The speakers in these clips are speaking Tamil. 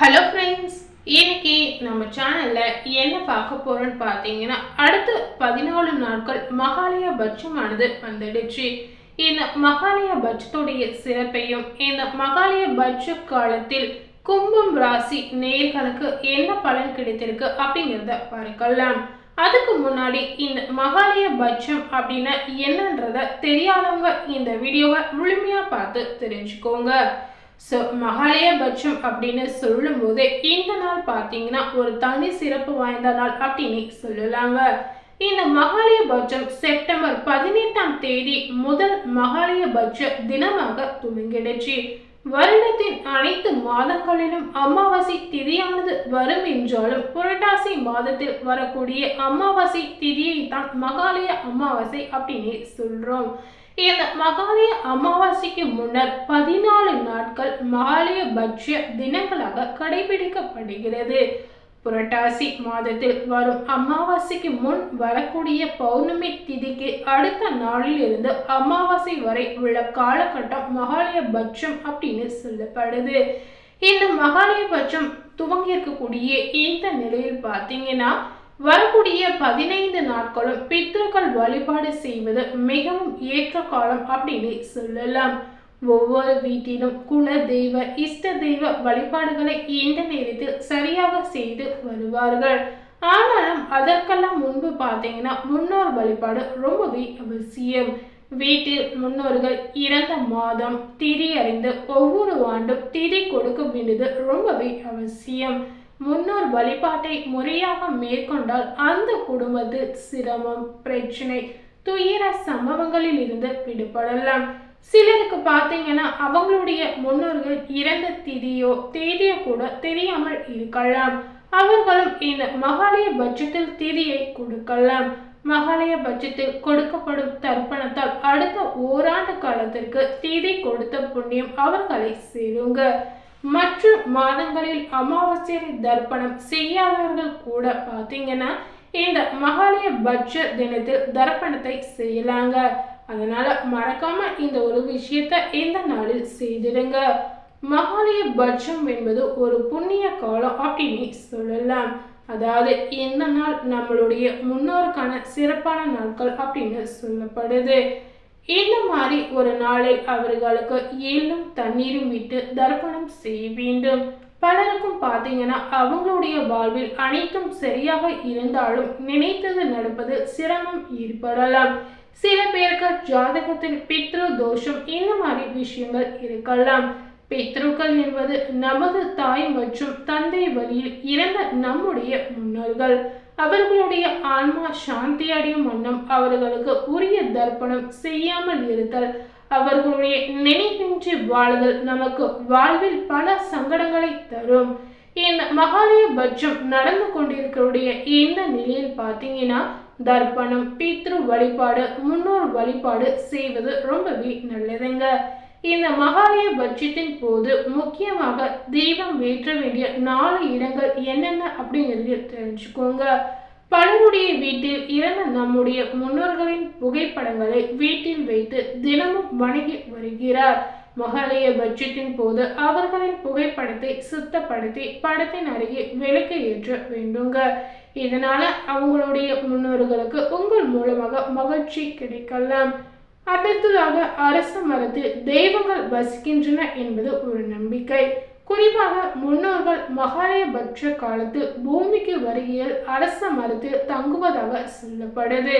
ஹலோ ஃப்ரெண்ட்ஸ் இன்னைக்கு நம்ம சேனலில் என்ன பார்க்க போகிறோன்னு பார்த்தீங்கன்னா அடுத்து பதினாலு நாட்கள் மகாலய பட்சமானது வந்துடுச்சு. இந்த மகாலய பட்சத்துடைய சிறப்பையும் இந்த மகாலய பட்ச காலத்தில் கும்பம் ராசி நேர்களுக்கு என்ன பலன் கிடைத்திருக்கு அப்படிங்கிறத பார்க்கலாம். அதுக்கு முன்னாடி இந்த மகாலய பட்சம் அப்படின்னா என்னன்றத தெரியாதவங்க இந்த வீடியோவை முழுமையாக பார்த்து தெரிஞ்சுக்கோங்க. ஸோ மகாலயபட்சம் அப்படின்னு சொல்லும் போது இந்த நாள் பார்த்தீங்கன்னா ஒரு தனி சிறப்பு வாய்ந்த நாள் அப்படின்னு சொல்லலாங்க. இந்த மகாலயபட்சம் செப்டம்பர் பதினெட்டாம் தேதி முதல் மகாலயபட்ச தினமாக துவங்கிடுச்சு. வருடத்தின் அனைத்து மாதங்களிலும் அமாவாசை திதியானது வரும் என்றாலும் புரட்டாசி மாதத்தில் வரக்கூடிய அமாவாசை திதியை தான் மகாலய அமாவாசை அப்படின்னு சொல்றோம். இந்த மகாலய அமாவாசைக்கு முன்னர் பதினாலு நாட்கள் மாலய பட்ச தினங்களாக கடைபிடிக்கப்படுகிறது. புரட்டாசி மாதத்தில் வரும் அமாவாசைக்கு முன் வரக்கூடிய பௌர்ணமி திதிக்கு அடுத்த நாளில் இருந்து அமாவாசை வரை உள்ள காலகட்டம் மகாலய பட்சம் அப்படின்னு சொல்லப்படுது. இந்த மகாலய பட்சம் துவங்கி இருக்கக்கூடிய இந்த நிலையில் பார்த்தீங்கன்னா வரக்கூடிய பதினைந்து நாட்களும் பித்ருக்கள் வழிபாடு செய்வது மிகவும் ஏற்ற காலம் அப்படின்னு சொல்லலாம். ஒவ்வொரு வீட்டிலும் குல தெய்வ இஷ்ட தெய்வ வழிபாடுகளை இந்த நேரத்தில் சரியாக செய்து வருவார்கள். ஆனாலும் அதற்கெல்லாம் முன்பு பார்த்தீங்கன்னா முன்னோர் வழிபாடு ரொம்பவே அவசியம். வீட்டில் முன்னோர்கள் இறந்த மாதம் திதி அறிந்து ஒவ்வொரு ஆண்டும் திதி கொடுக்க வேண்டியது ரொம்பவே அவசியம். முன்னோர் வழிபாட்டை முறையாக மேற்கொண்டால் அந்த குடும்பத்தில் சிரமம் பிரச்சனை துயர சம்பவங்களில் இருந்து விடுபடலாம். சிலருக்கு பார்த்தீங்கன்னா அவங்களுடைய முன்னோர்கள் இறந்த திதியோ தேதியோ கூட தெரியாமல் இருக்கலாம். அவர்களும் இந்த மகாலய பட்சத்தில் திதியை கொடுக்கலாம். மகாலய பட்சத்தில் கொடுக்கப்படும் தர்ப்பணத்தால் அடுத்த ஓராண்டு காலத்திற்கு திதி கொடுத்த புண்ணியம் அவர்களை சேருங்க. மற்ற மாதங்களில் அமாவாசை தர்ப்பணம் செய்யாதவர்கள் கூட பார்த்தீங்கன்னா இந்த மகாலய பட்ச தினத்தில் தர்ப்பணத்தை செய்யலாங்க. அதனால மறக்காம இந்த ஒரு விஷயத்த இந்த நாளில் செய்திடுங்க. மகாலய பட்சம் என்பது ஒரு புண்ணிய காலம் அப்படின்னு சொல்லலாம். அதாவது இந்த நாள் நம்மளுடைய முன்னோருக்கான சிறப்பான நாட்கள் அப்படின்னு சொல்லப்படுது. இந்த மாதிரி ஒரு நாளில் அவர்களுக்கு ஏழும் தண்ணீரும் விட்டு தர்ப்பணம் செய்ய வேண்டும். பலருக்கும் பார்த்தீங்கன்னா அவங்களுடைய வாழ்வில் அனைத்தும் சரியாக இருந்தாலும் நினைத்தது நடப்பது சிரமம் ஏற்படலாம். சில பேருக்கு ஜாதகத்தில் பித்ரு தோஷம் இந்த மாதிரி விஷயங்கள் இருக்கலாம். பித்ருக்கள் என்பது நமது தாய் மற்றும் தந்தை வழியில் இறந்த நம்முடைய முன்னோர்கள். அவர்களுடைய ஆன்மா சாந்தி அடையும் வண்ணம் அவர்களுக்கு உரிய தர்ப்பணம் செய்யாமல் இருத்தல் அவர்களுடைய நினைவின்றி வாழுதல் நமக்கு வாழ்வில் பல சங்கடங்களை தரும். இந்த மகாலய பட்சம் நடந்து கொண்டிருக்கக்கூடிய இந்த நிலையில் பார்த்தீங்கன்னா தர்ப்பணம் பித்ரு வழிபாடு முன்னோர் வழிபாடு செய்வது ரொம்பவே நல்லதுங்க. இந்த மகாலய பட்ஜெட்டின் போது முக்கியமாக தெய்வம் ஏற்ற வேண்டிய நாலு இடங்கள் என்னென்ன அப்படிங்கிறது தெரிஞ்சுக்கோங்க. பலருடைய வீட்டில் இறந்த நம்முடைய முன்னோர்களின் புகைப்படங்களை வீட்டில் வைத்து தினமும் வணங்கி வருகிறார். மகாலய பட்ஜெட்டின் போது அவர்களின் புகைப்படத்தை சுத்தப்படுத்தி படத்தின் அருகே விளக்கு ஏற்ற வேண்டுங்க. இதனால அவங்களுடைய முன்னோர்களுக்கு உங்கள் மூலமாக மகிழ்ச்சி கிடைக்கலாம். அடுத்ததாக அரச மரத்தில் தெய்வங்கள் வசிக்கின்றன என்பது ஒரு நம்பிக்கை. குறிப்பாக முன்னோர்கள் மகாலயபட்ச காலத்தில் பூமிக்கு வருகையில் அரச மரத்தில் தங்குவதாக சொல்லப்படுது.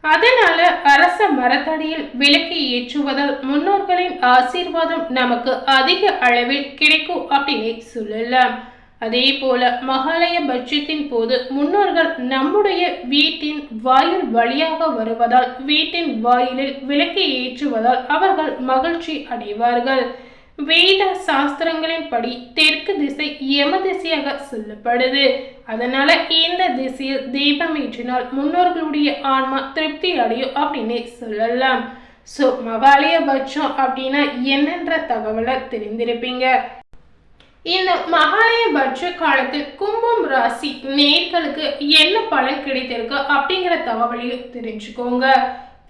அதனால அரச மரத்தடியில் விளக்கு ஏற்றுவதால் முன்னோர்களின் ஆசீர்வாதம் நமக்கு அதிக அளவில் கிடைக்கும் அப்படின்னு சொல்லலாம். அதே போல மகாலய பட்சத்தின் போது முன்னோர்கள் நம்முடைய வீட்டின் வாயில் வழியாக வருவதால் வீட்டின் வாயிலில் விளக்கை ஏற்றுவதால் அவர்கள் மகிழ்ச்சி அடைவார்கள். வேத சாஸ்திரங்களின் படி தெற்கு திசை யம திசையாக சொல்லப்படுது. அதனால இந்த திசையில் தீபம் ஏற்றினால் முன்னோர்களுடைய ஆன்மா திருப்தி அடையும் அப்படின்னு சொல்லலாம். ஸோ மகாலய பட்சம் அப்படின்னா என்னன்ற தகவலை தெரிந்திருப்பீங்க. இந்த மகாலயபட்ச காலத்தில் கும்பம் ராசி நேர்களுக்கு என்ன பலன் கிடைத்திருக்கு அப்படிங்கிற தகவலையும் தெரிஞ்சுக்கோங்க.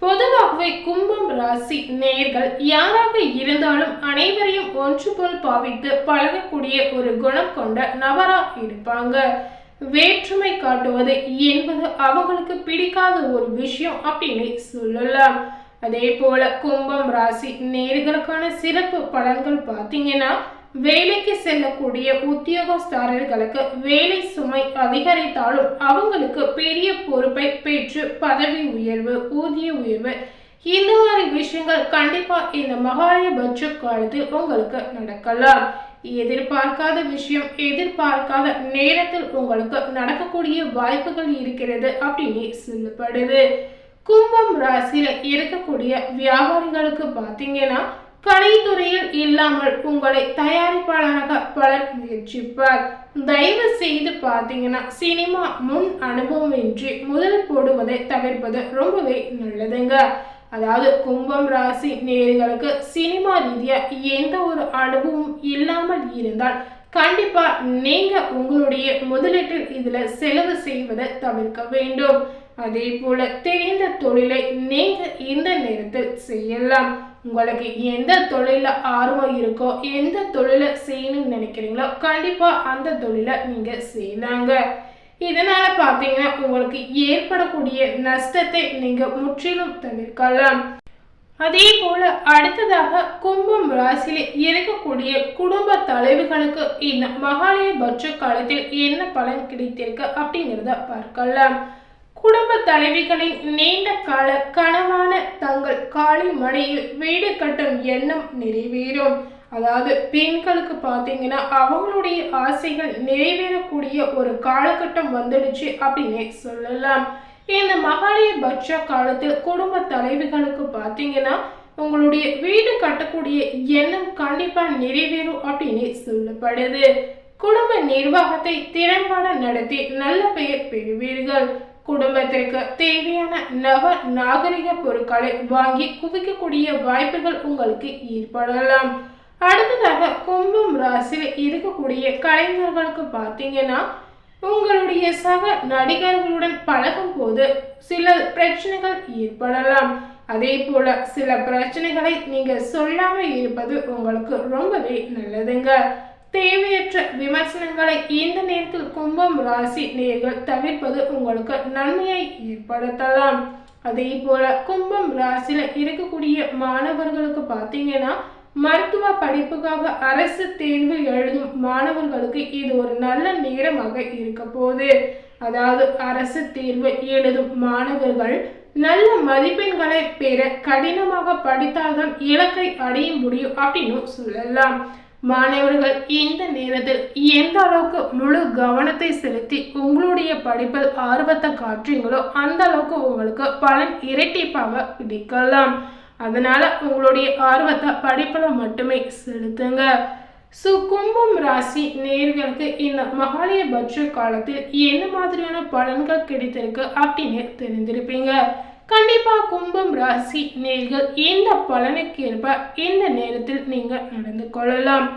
பொதுவாகவே கும்பம் ராசி நேர்கள் யாராக இருந்தாலும் அனைவரையும் ஒன்று போல் பாவித்து பழகக்கூடிய ஒரு குணம் கொண்ட நபரா இருப்பாங்க. வேற்றுமை காட்டுவது என்பது அவங்களுக்கு பிடிக்காத ஒரு விஷயம் அப்படின்னு சொல்லலாம். அதே போல கும்பம் ராசி நேர்களுக்கான சிறப்பு பலன்கள் பார்த்தீங்கன்னா வேலைக்கு செல்லக்கூடிய உத்தியோகஸ்தாரர்களுக்கு வேலை சுமை அதிகரித்தாலும் அவங்களுக்கு பெரிய பொறுப்பை பெற்று பதவி உயர்வு ஊதிய உயர்வு இந்த மாதிரி விஷயங்கள் கண்டிப்பா இந்த மகாலயபட்ச காலத்தில் உங்களுக்கு நடக்கலாம். எதிர்பார்க்காத விஷயம் எதிர்பார்க்காத நேரத்தில் உங்களுக்கு நடக்கக்கூடிய வாய்ப்புகள் இருக்கிறது அப்படின்னு சொல்லப்படுது. கும்பம் ராசியில இருக்கக்கூடிய வியாபாரிகளுக்கு பார்த்தீங்கன்னா கலைத்துறையில் இல்லாமல் உங்களை தயாரிப்பாளராக பலர் முயற்சிப்பார். தயவு செய்து பார்த்தீங்கன்னா சினிமா முன் அனுபவம் இன்றி முதல் போடுவதை தவிர்ப்பது ரொம்பவே நல்லதுங்க. அதாவது கும்பம் ராசி நேர்களுக்கு சினிமா ரீதியாக எந்த ஒரு அனுபவம் இல்லாமல் இருந்தால் கண்டிப்பாக நீங்கள் உங்களுடைய முதலீட்டில் இதில் செலவு செய்வதை தவிர்க்க வேண்டும். அதே போல தெரிந்த தொழிலை நீங்கள் இந்த நேரத்தில் செய்யலாம். உங்களுக்கு எந்த தொழிலில் ஆர்வம் இருக்கோ எந்த தொழிலை செய்யணும்னு நினைக்கிறீங்களோ கண்டிப்பாக அந்த தொழிலை நீங்கள் செய்யலாங்க இதனால் பார்த்தீங்கன்னா உங்களுக்கு ஏற்படக்கூடிய நஷ்டத்தை நீங்கள் முற்றிலும் தவிர்க்கலாம். அதே போல அடுத்ததாக கும்பம் ராசியில் இருக்கக்கூடிய குடும்ப தலைவுகளுக்கு இந்த மகாலய பட்ச காலத்தில் என்ன பலன் கிடைத்திருக்கு அப்படிங்கிறத பார்க்கலாம். குடும்ப தலைவிகளின் நீண்ட கால கனவான தங்கள் காலை மனையில் வீடு கட்டும் எண்ணம் நிறைவேறும். அதாவது பெண்களுக்கு பார்த்தீங்கன்னா அவங்களுடைய ஆசைகள் நிறைவேறக்கூடிய ஒரு காலகட்டம் வந்துடுச்சு அப்படின்னே சொல்லலாம். இந்த மகாலய பட்ச காலத்தில் குடும்ப தலைவிகளுக்கு பார்த்தீங்கன்னா உங்களுடைய வீடு கட்டக்கூடிய எண்ணம் கண்டிப்பாக நிறைவேறும் அப்படின்னு சொல்லப்படுது. குடும்ப நிர்வாகத்தை திறம்பட நடத்தி நல்ல பெயர் பெறுவீர்கள். குடும்பத்திற்கு தேவையான நவ நாகரிக பொருட்களை வாங்கி குவிக்கக்கூடிய வாய்ப்புகள் உங்களுக்கு ஏற்படலாம். அடுத்ததாக கும்பம் ராசியில் இருக்கக்கூடிய கலைஞர்களுக்கு பார்த்தீங்கன்னா உங்களுடைய சக நடிகர்களுடன் பழகும் போது சில பிரச்சனைகள் ஏற்படலாம். அதே போல சில பிரச்சனைகளை நீங்க சொல்லாம இருப்பது உங்களுக்கு ரொம்பவே நல்லதுங்க. தேவையற்ற விமர்சனங்களை இந்த நேரத்தில் கும்பம் ராசி நேர்கள் தவிர்ப்பது உங்களுக்கு நன்மையை ஏற்படுத்தலாம். அதே போல கும்பம் ராசியில இருக்கக்கூடிய மாணவர்களுக்கு பார்த்தீங்கன்னா மருத்துவ படிப்புக்காக அரசு தேர்வு எழுதும் மாணவர்களுக்கு இது ஒரு நல்ல நேரமாக இருக்க போகுது. அதாவது அரசு தேர்வு எழுதும் மாணவர்கள் நல்ல மதிப்பெண்களை பெற கடினமாக படித்தால்தான் இலக்கை அடைய முடியும் அப்படின்னு சொல்லலாம். மாணவர்கள் இந்த நேரத்தில் எந்த அளவுக்கு முழு கவனத்தை செலுத்தி உங்களுடைய படிப்பில் ஆர்வத்தை காட்டுறீங்களோ அந்த அளவுக்கு உங்களுக்கு பலன் இரட்டிப்பாக பிடிக்கலாம் அதனால உங்களுடைய ஆர்வத்தை படிப்பில் மட்டுமே செலுத்துங்க. ஸோ கும்பம் ராசி நேர்களுக்கு இந்த மகாலயபட்ச காலத்தில் என்ன மாதிரியான பலன்கள் கிடைத்திருக்கு அப்படின்னு தெரிந்திருப்பீங்க. கண்டிப்பா கும்பம் ராசி நேர்கள் இந்த பலனுக்கேற்ப இந்த நேரத்தில் நீங்க நடந்து கொள்ளலாம்.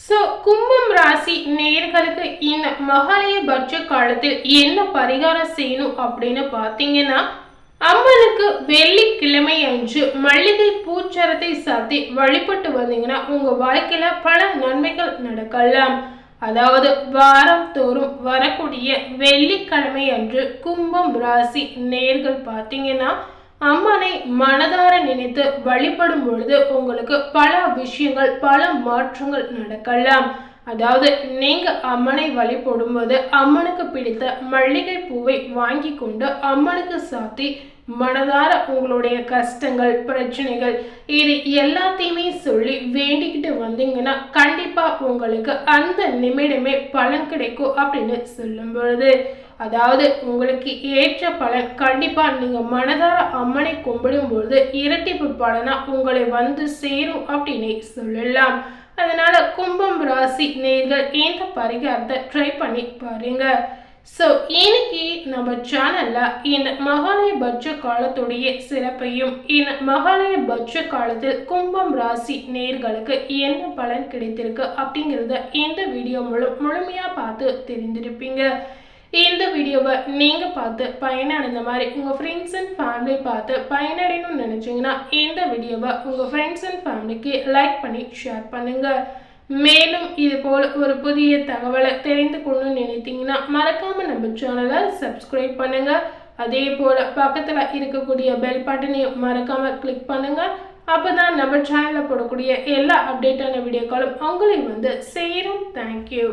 ஸோ கும்பம் ராசி நேர்களுக்கு இந்த மகாலய பட்ச காலத்தில் என்ன பரிகாரம் செய்யணும் அப்படின்னு பார்த்தீங்கன்னா அம்மனுக்கு வெள்ளிக்கிழமை அன்று மல்லிகை பூச்சரத்தை சாத்தி வழிபட்டு வந்தீங்கன்னா உங்க வாழ்க்கையில பல நன்மைகள் நடக்கலாம். அதாவது வாரம் தோறும் வரக்கூடிய வெள்ளிக்கிழமை அன்று கும்பம் ராசி நேர்கள் பார்த்தீங்கன்னா அம்மனை மனதார நினைத்து வழிபடும் பொழுது உங்களுக்கு பல விஷயங்கள் பல மாற்றங்கள் நடக்கலாம். அதாவது நீங்க அம்மனை வழிபடும்போது அம்மனுக்கு பிடித்த மல்லிகை பூவை வாங்கி கொண்டு அம்மனுக்கு சாத்தி மனதார உங்களுடைய கஷ்டங்கள் பிரச்சனைகள் இது எல்லாத்தையுமே சொல்லி வேண்டிக்கிட்டு வந்தீங்கன்னா கண்டிப்பா உங்களுக்கு அந்த நிமிடமே பலன் கிடைக்கும் அப்படின்னு சொல்லும் பொழுது அதாவது உங்களுக்கு ஏற்ற பலன் கண்டிப்பா நீங்க மனதார அம்மனை கும்பிடும்பொழுது இரட்டிப்பு பலனா உங்களை வந்து சேரும் அப்படின்னு சொல்லலாம். அதனால கும்பம் ராசி நேர்கள் இந்த பரிகாரத்தை ட்ரை பண்ணி பாருங்க. ஸோ இன்னைக்கு நம்ம சேனல்ல இந்த மகாலய பட்ச காலத்துடைய சிறப்பையும் இந்த மகாலய பட்ச காலத்தில் கும்பம் ராசி நேர்களுக்கு என்ன பலன் கிடைத்திருக்கு அப்படிங்கிறத இந்த வீடியோ முழு முழுமையாக பார்த்து தெரிந்திருப்பீங்க. இந்த வீடியோவை நீங்கள் பார்த்து பயனடைந்த மாதிரி உங்கள் ஃப்ரெண்ட்ஸ் அண்ட் ஃபேமிலி பார்த்து பயனடையணும்னு நினச்சிங்கன்னா இந்த வீடியோவை உங்கள் ஃப்ரெண்ட்ஸ் அண்ட் ஃபேமிலிக்கு லைக் பண்ணி ஷேர் பண்ணுங்கள் மேலும் இது போல் ஒரு புதிய தகவலை தெரிந்து கொள்ளணும்னு நினைத்தீங்கன்னா மறக்காமல் நம்ம சேனலை சப்ஸ்கிரைப் பண்ணுங்கள் அதே போல் பக்கத்தில் இருக்கக்கூடிய பெல் பட்டனையும் மறக்காமல் கிளிக் பண்ணுங்கள் அப்போ தான் நம்ம சேனலில் போடக்கூடிய எல்லா அப்டேட்டான வீடியோக்களும் உங்களை வந்து சேரும். தேங்க்யூ